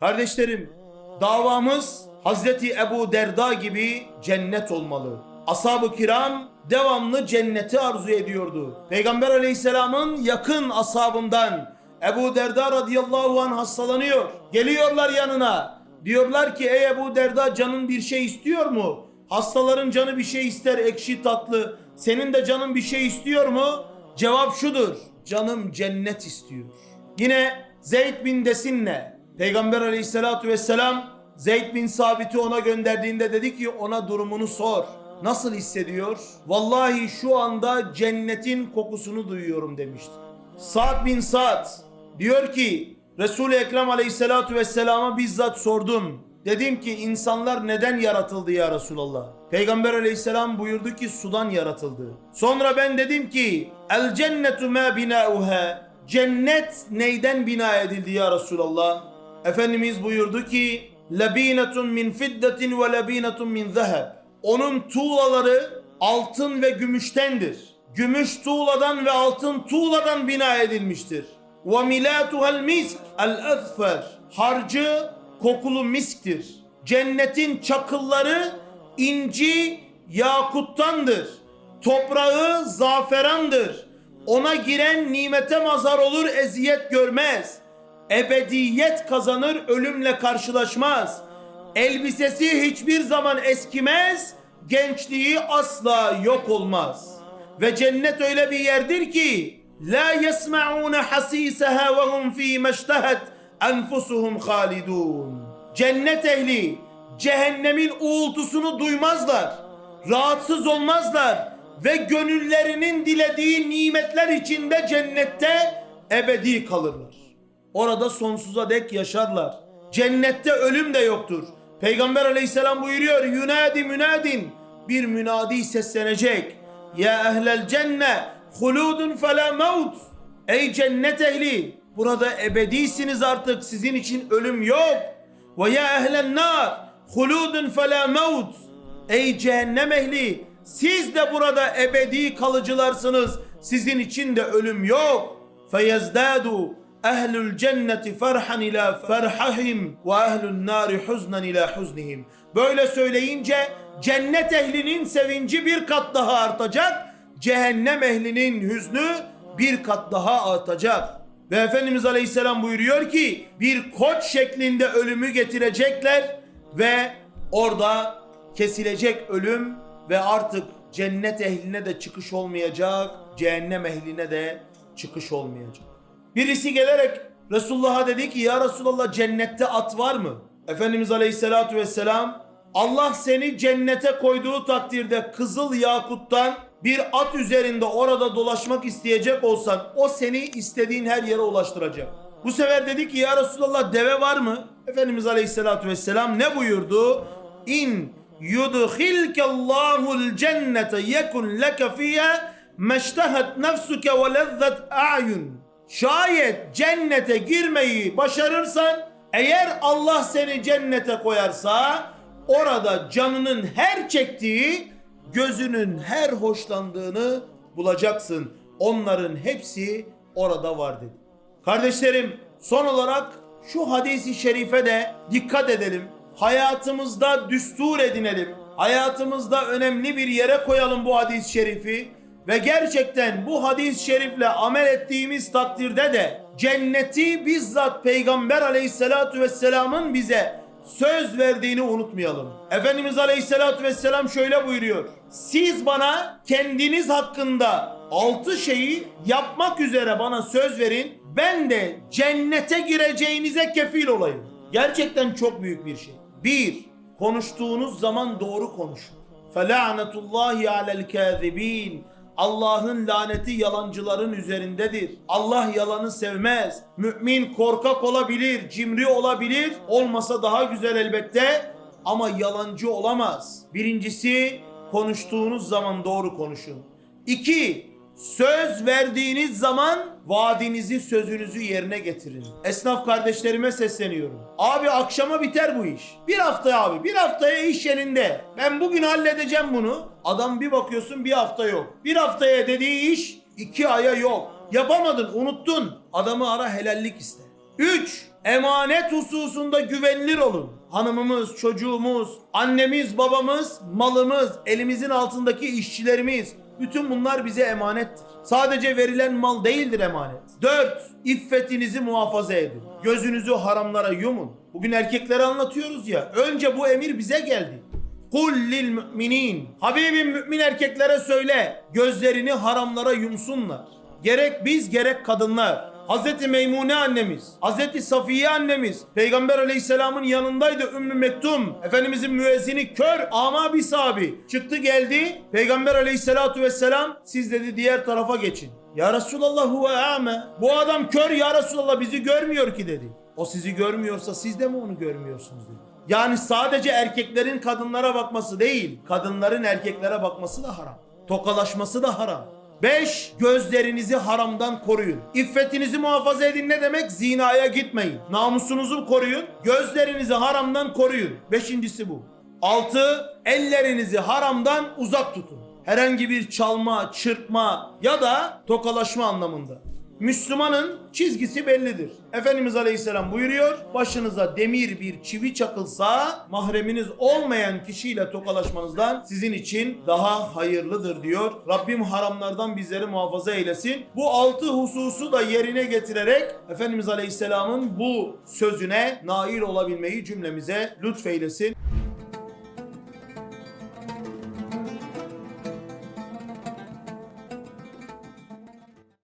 Kardeşlerim, davamız Hazreti Ebu Derda gibi cennet olmalı. Ashab-ı kiram devamlı cenneti arzu ediyordu. Peygamber aleyhisselamın yakın ashabından Ebu Derda radıyallahu anh hastalanıyor. Geliyorlar yanına. Diyorlar ki ey Ebu Derda canın bir şey istiyor mu? Hastaların canı bir şey ister ekşi tatlı. Senin de canın bir şey istiyor mu? Cevap şudur. Canım cennet istiyor. Yine Zeyd bin Desinne Peygamber aleyhissalatu vesselam Zeyd bin Sabit'i ona gönderdiğinde dedi ki ona durumunu sor. Nasıl hissediyor? Vallahi şu anda cennetin kokusunu duyuyorum demişti. Sa'd bin Sa'd diyor ki Resul-i Ekrem aleyhissalatu vesselama bizzat sordum. Dedim ki insanlar neden yaratıldı ya Resulallah? Peygamber aleyhisselam buyurdu ki sudan yaratıldı. Sonra ben dedim ki el cennetu ma binauha Cennet neyden bina edildi ya Resulallah? Efendimiz buyurdu ki Lebinetun min fiddetin ve lebinetun min zeheb Onun tuğlaları altın ve gümüştendir. Gümüş tuğladan ve altın tuğladan bina edilmiştir. Ve milatuhel misk el ezfer Harcı kokulu misktir. Cennetin çakılları inci yakuttandır. Toprağı zaferandır. Ona giren nimete mazhar olur eziyet görmez. Ebediyet kazanır ölümle karşılaşmaz. Elbisesi hiçbir zaman eskimez. Gençliği asla yok olmaz. Ve cennet öyle bir yerdir ki la yesma'un hasisaha ve hum fi meştehet enfusuhum halidun. Cennet ehli cehennemin uğultusunu duymazlar. Rahatsız olmazlar ve gönüllerinin dilediği nimetler içinde cennette ebedi kalırlar. Orada sonsuza dek yaşarlar. Cennette ölüm de yoktur. Peygamber aleyhisselam buyuruyor Yunadi münadin bir münadi seslenecek. Ya ehlel cenne huludun fela mevt. Ey cennet ehli burada ebedisiniz artık sizin için ölüm yok. Ve ya ehlen nar huludun fela mevt. Ey cehennem ehli siz de burada ebedi kalıcılarsınız. Sizin için de ölüm yok. Feyezdadu ehlül cenneti ferhan ila ferhahim ve ehlün nari huznan ila huznihim. Böyle söyleyince cennet ehlinin sevinci bir kat daha artacak. Cehennem ehlinin hüznü bir kat daha artacak. Ve Efendimiz Aleyhisselam buyuruyor ki bir koç şeklinde ölümü getirecekler ve orada kesilecek ölüm ve artık cennet ehline de çıkış olmayacak, cehennem ehline de çıkış olmayacak. Birisi gelerek Resulullah'a dedi ki ya Resulallah cennette at var mı? Efendimiz Aleyhisselatü Vesselam Allah seni cennete koyduğu takdirde kızıl yakuttan bir at üzerinde orada dolaşmak isteyecek olsan o seni istediğin her yere ulaştıracak. Bu sefer dedi ki ya Resulallah deve var mı? Efendimiz Aleyhisselatü Vesselam ne buyurdu? İn yudkhilke Allahul cennete yekun leke fiha meştehet nefsuke ve lezzet a'yun. Şayet cennete girmeyi başarırsan eğer Allah seni cennete koyarsa orada canının her çektiği gözünün her hoşlandığını bulacaksın. Onların hepsi orada var dedi. Kardeşlerim son olarak şu hadisi şerife de dikkat edelim. Hayatımızda düstur edinelim. Hayatımızda önemli bir yere koyalım bu hadis-i şerifi. Ve gerçekten bu hadis-i şerifle amel ettiğimiz takdirde de cenneti bizzat Peygamber aleyhissalatu vesselamın bize söz verdiğini unutmayalım. Efendimiz aleyhissalatu vesselam şöyle buyuruyor. Siz bana kendiniz hakkında altı şeyi yapmak üzere bana söz verin. Ben de cennete gireceğinize kefil olayım. Gerçekten çok büyük bir şey. Bir, konuştuğunuz zaman doğru konuşun. Fela'netullahi alel kâzibîn. Allah'ın laneti yalancıların üzerindedir. Allah yalanı sevmez. Mümin korkak olabilir, cimri olabilir. Olmasa daha güzel elbette ama yalancı olamaz. Birincisi konuştuğunuz zaman doğru konuşun. İki, söz verdiğiniz zaman vaadinizi sözünüzü yerine getirin. Esnaf kardeşlerime sesleniyorum. Abi akşama biter bu iş. Bir haftaya abi bir haftaya iş yerinde. Ben bugün halledeceğim bunu. Adam bir bakıyorsun bir hafta yok. Bir haftaya dediği iş iki aya yok. Yapamadın unuttun. Adamı ara helallik iste. 3. Emanet hususunda güvenilir olun. Hanımımız, çocuğumuz, annemiz, babamız, malımız, elimizin altındaki işçilerimiz, bütün bunlar bize emanettir. Sadece verilen mal değildir emanet. 4. İffetinizi muhafaza edin. Gözünüzü haramlara yumun. Bugün erkeklere anlatıyoruz ya. Önce bu emir bize geldi. Kul lil müminin. Habibim mümin erkeklere söyle. Gözlerini haramlara yumsunlar. Gerek biz gerek kadınlar. Hazreti Meymune annemiz, Hazreti Safiye annemiz, Peygamber aleyhisselamın yanındaydı Ümmü Mektum. Efendimizin müezzini kör ama bir sahabi. Çıktı geldi. Peygamber aleyhissalatu vesselam siz dedi diğer tarafa geçin. Ya Resulallah huve ame. Bu adam kör ya Resulallah bizi görmüyor ki dedi. O sizi görmüyorsa siz de mi onu görmüyorsunuz dedi. Yani sadece erkeklerin kadınlara bakması değil, kadınların erkeklere bakması da haram. Tokalaşması da haram. 5. Gözlerinizi haramdan koruyun. İffetinizi muhafaza edin ne demek? Zinaya gitmeyin. Namusunuzu koruyun. Gözlerinizi haramdan koruyun. Beşincisi bu. 6. Ellerinizi haramdan uzak tutun. Herhangi bir çalma, çırpma ya da tokalaşma anlamında. Müslümanın çizgisi bellidir. Efendimiz Aleyhisselam buyuruyor. Başınıza demir bir çivi çakılsa mahreminiz olmayan kişiyle tokalaşmanızdan sizin için daha hayırlıdır diyor. Rabbim haramlardan bizleri muhafaza eylesin. Bu altı hususu da yerine getirerek Efendimiz Aleyhisselam'ın bu sözüne nail olabilmeyi cümlemize lütfeylesin.